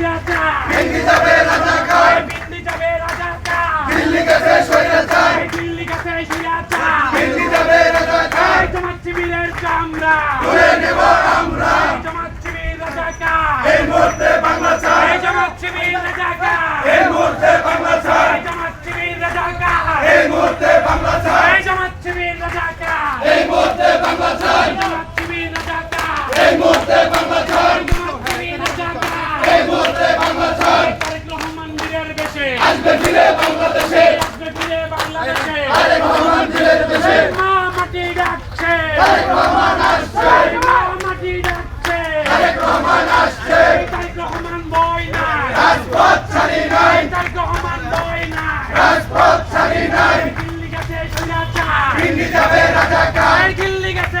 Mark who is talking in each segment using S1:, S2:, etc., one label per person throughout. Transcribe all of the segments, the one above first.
S1: রাজা
S2: দিল্লি যাবে রাজা
S1: দিল্লি
S2: কাছে সৈরাচার
S1: দিল্লি
S2: গেছে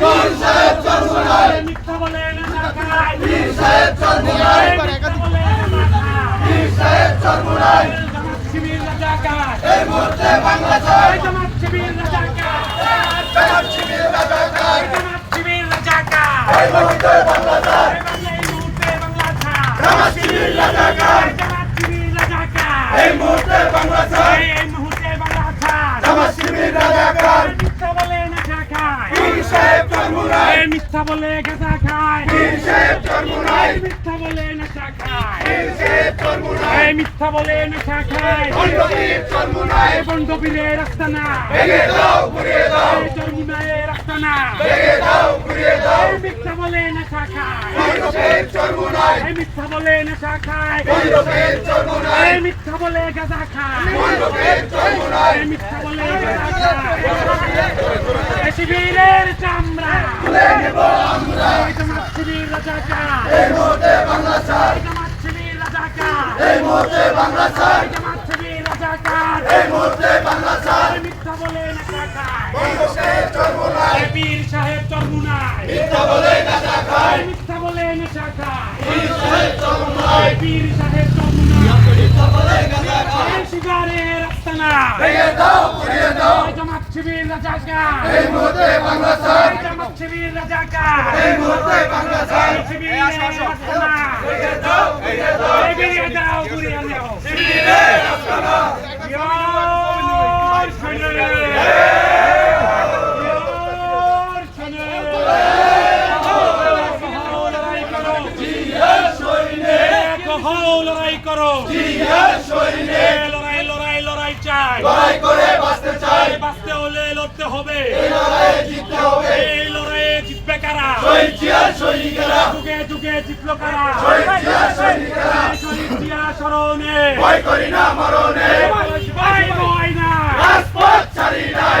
S1: পীর সাহেব চরমোনাই মিথ্যা
S2: বলেন না
S1: কাই পীর সাহেব চরমোনাই পীর সাহেব চরমোনাই শিবির না কাই
S2: এই
S1: মুহূর্তে বাংলা চাই বলে
S2: গেঁদা খায়। মিথ্যা বলে নেশা খায়। মিথ্যা বলে নেশা খায়।
S1: বন্ধবীরে রাস্তা না। চর্মুনায় রাস্তা
S2: না। মিথ্যা বলে নেশা খায়। মিথ্যা বলে নেশা খায়। মিথ্যা বলে গেঁদা খায়। মিথ্যা বলে গেঁদা খায়। শিবিরের চামড়া। রাজাকার
S1: এই মুহূর্তে বাংলা চাই
S2: এই
S1: মুহূর্তে বাংলা
S2: চাই না
S1: ভেঙে দাও পুড়িয়ে দাও।
S2: জামাত শিবির রাজাকার
S1: এই মুহূর্তে বাংলা
S2: স্যার জামাত শিবির রাজাকার
S1: এই মুহূর্তে বাংলা
S2: স্যার শিবির
S1: ভেঙে দাও ভেঙে দাও।
S2: ভেঙে দাও পুড়িয়ে দাও। শিবিরে রাস্তা ইয়া সৈন্য করো। জিহাদ সৈন্যের চাই
S1: লড়াই করে বাঁচতে চাই
S2: বাঁচতে হলে লড়তে হবে
S1: এই লড়াইয়ে জিততে হবে
S2: এই লড়াইয়ে জিতবে কারা
S1: শহীদ জিয়ার সৈনিকেরা
S2: যুগে যুগে জিতলো কারা
S1: শহীদ জিয়ার সৈনিকেরা
S2: শহীদ জিয়া স্মরণে
S1: ভয় করি না মরণে
S2: ভয় ভয় না
S1: রাজপথ ছাড়ি নাই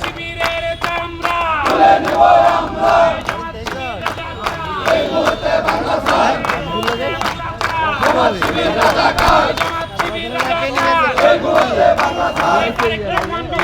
S2: শিবিরের চামড়া
S1: তুলে নেব আমরা এই মুহূর্তে বাংলা স্যার।
S2: জামাত শিবির রাজাকার জামাত শিবির রাজাকার
S1: এই মুহূর্তে বাংলা স্যার।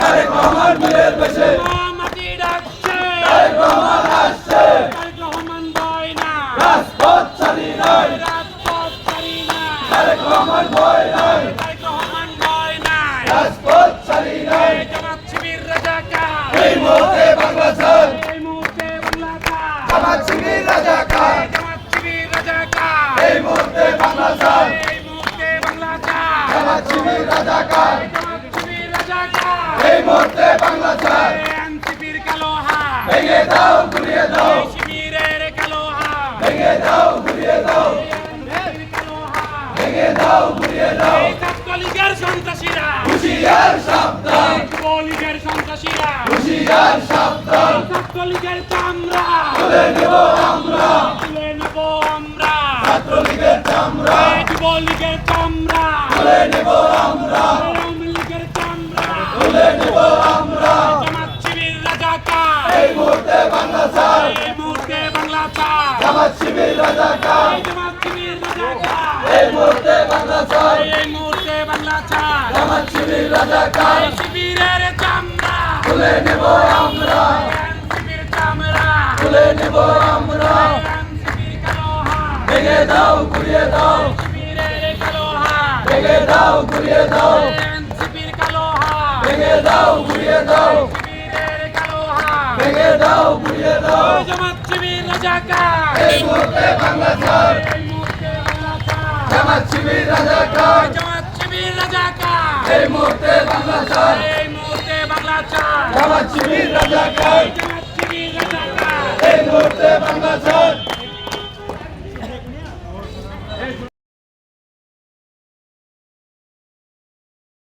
S2: তারেক রহমান মিলের বেশে মাটি ডাকছে।
S1: তারেক রহমান আসছে। তারেক রহমান ভয়
S2: না।
S1: রাজপথ ছাড়ি নাই।
S2: রাজপথ ছাড়ি নাই
S1: তারেক রহমান ভয় নাই।
S2: তারেক রহমান
S1: ভয়
S2: নাই
S1: রাজপথ ছাড়ি নাই।
S2: জামাত শিবির রাজাকার
S1: এই মুহূর্তে বাংলা চান
S2: এই মুহূর্তে বাংলা চান
S1: জামাত শিবির রাজাকার
S2: জামাত শিবির রাজাকার
S1: এই মুহূর্তে বাংলা চান
S2: এই মুহূর্তে
S1: বাংলা
S2: চান জামাত শিবির রাজাকার
S1: এই মুহূর্তে বাংলা
S2: এই এনসিপির কালো হাত
S1: ভেঙে দাও ঘুরিয়ে দাও।
S2: এই শিবিরের কালো হাত
S1: ভেঙে দাও ঘুরিয়ে দাও। ভেঙে দাও ঘুরিয়ে দাও।
S2: ছাত্রলীগের সন্ত্রাসীরা।
S1: হুশিয়ার সাবধান।
S2: যুবলীগের সন্ত্রাসীরা।
S1: হুশিয়ার সাবধান।
S2: ছাত্রলীগের চামড়া।
S1: তুলে নেব আমরা।
S2: তুলে নেব আমরা।
S1: ছাত্রলীগের চামড়া।
S2: যুবলীগের চামড়া।
S1: তুলে নেব আমরা।
S2: শিবিরের চামড়া
S1: তুলে নেব আমরা
S2: চামড়া
S1: তুলে নেব আমরা ভেঙে দাও ঘুরিয়ে দাও ভেঙে দাও ঘুরিয়ে দাও ভেঙে দাও ঘুরিয়ে দাও। ভেঙে দাও ঘুরিয়ে দাও।
S2: জামাত শিবির রাজাকার
S1: এই মুহূর্তে বাংলা ছাড়। জামাত শিবির রাজাকার
S2: জামাত শিবির রাজাকার
S1: এই মুহূর্তে বাংলা ছাড়।
S2: এই মুহূর্তে বাংলা চার
S1: জামাত শিবির রাজাকার
S2: জামাত শিবির রাজাকার
S1: এই মুহূর্তে বাংলা ছাড়।